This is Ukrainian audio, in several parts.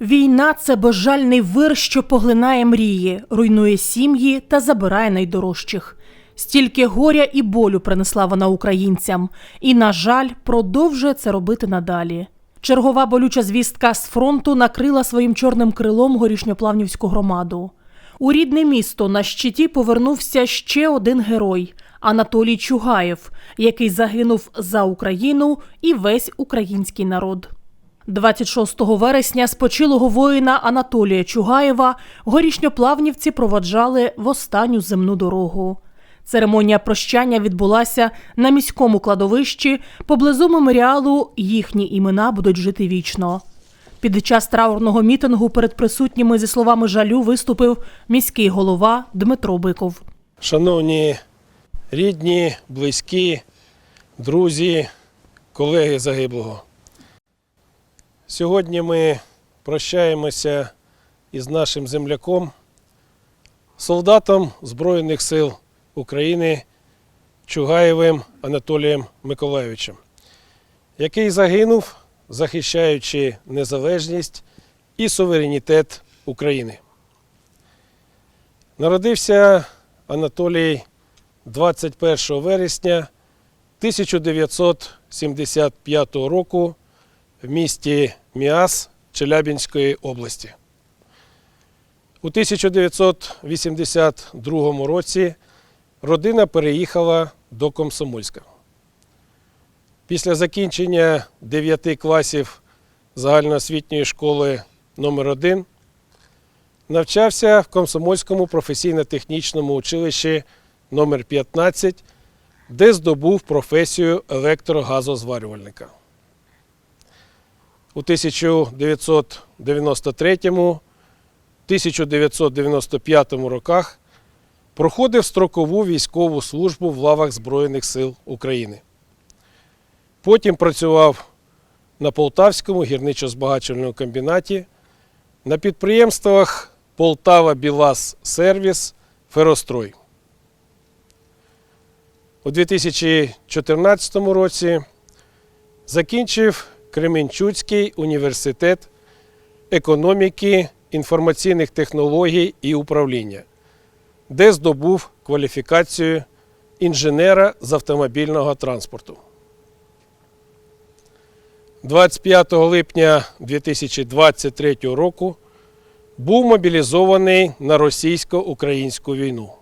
Війна це безжальний вир, що поглинає мрії, руйнує сім'ї та забирає найдорожчих. Стільки горя і болю принесла вона українцям, і, на жаль, продовжує це робити надалі. Чергова болюча звістка з фронту накрила своїм чорним крилом горішньоплавнівську громаду. У рідне місто на щиті повернувся ще один герой Анатолій Чугаєв, який загинув за Україну і весь український народ. 26 вересня спочилого воїна Анатолія Чугаєва горішньоплавнівці проводжали в останню земну дорогу. Церемонія прощання відбулася на міському кладовищі поблизу меморіалу їхні імена будуть жити вічно. Під час траурного мітингу перед присутніми зі словами жалю виступив міський голова Дмитро Биков. Шановні рідні, близькі, друзі, колеги загиблого. Сьогодні ми прощаємося із нашим земляком, солдатом Збройних сил України Чугаєвим Анатолієм Миколайовичем, який загинув, захищаючи незалежність і суверенітет України. Народився Анатолій 21 вересня 1975 року в місті Міас Челябінської області. У 1982 році родина переїхала до Комсомольська. Після закінчення 9 класів загальноосвітньої школи номер 1 навчався в Комсомольському професійно-технічному училищі номер 15 де здобув професію електрогазозварювальника. У 1993-1995 роках проходив строкову військову службу в лавах Збройних сил України. Потім працював на Полтавському гірничо-збагачувальному комбінаті, на підприємствах Полтава Білас Сервіс Ферострой. У 2014 році закінчив Кременчуцький університет економіки, інформаційних технологій і управління, де здобув кваліфікацію інженера з автомобільного транспорту. 25 липня 2023 року був мобілізований на російсько-українську війну.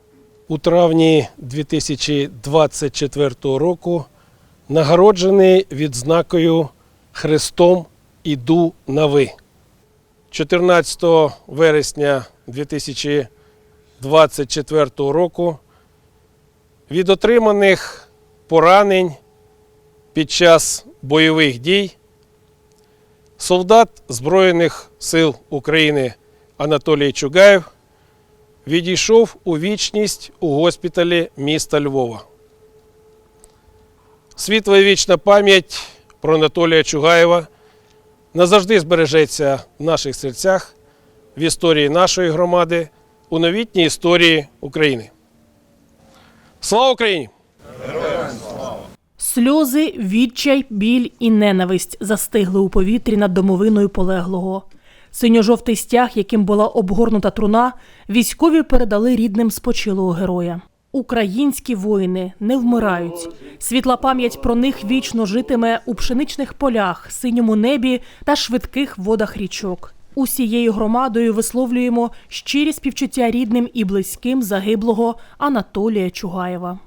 У травні 2024 року нагороджений відзнакою Христом Іду на ви. 14 вересня 2024 року від отриманих поранень під час бойових дій солдат Збройних сил України Анатолій Чугаєв відійшов у вічність у госпіталі міста Львова. Світла і вічна пам'ять про Анатолія Чугаєва назавжди збережеться в наших серцях, в історії нашої громади, у новітній історії України. Слава Україні! Сльози, відчай, біль і ненависть застигли у повітрі над домовиною полеглого. Синьо-жовтий стяг, яким була обгорнута труна, військові передали рідним спочилого героя. Українські воїни не вмирають. Світла пам'ять про них вічно житиме у пшеничних полях, синьому небі та швидких водах річок. Усією громадою висловлюємо щирі співчуття рідним і близьким загиблого Анатолія Чугаєва.